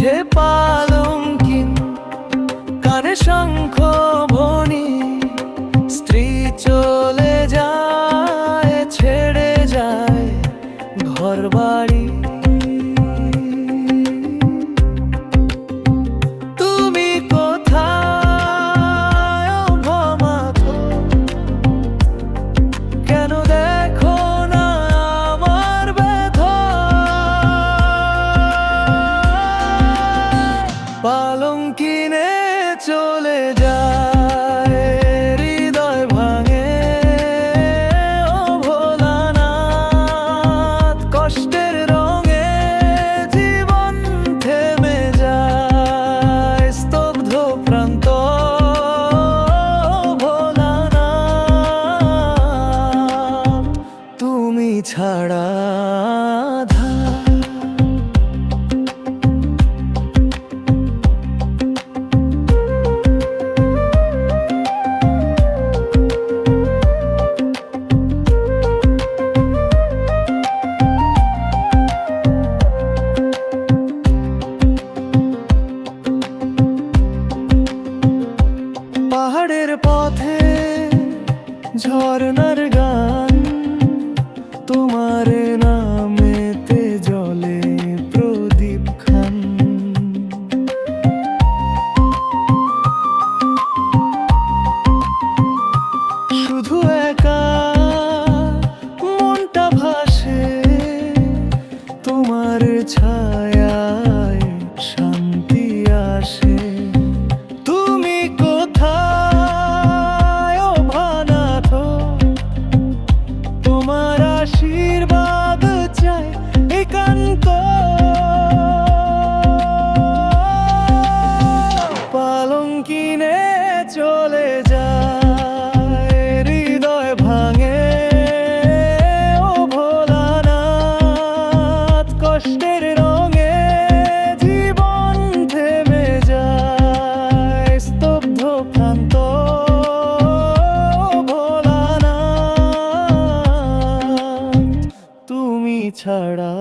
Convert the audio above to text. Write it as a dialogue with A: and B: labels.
A: পিঠে পালঙ্কি কানে শঙ্খ ভনি স্ত্রী চলে যায় ছেড়ে যায় ঘর বাড়ি ছাড়া পাহাড়ের পথে ঝর্ণার তোমার নামেতে জলে প্রদীপ খান। শুধু একা মনটা ভাসে তোমার ছায় ছাড়া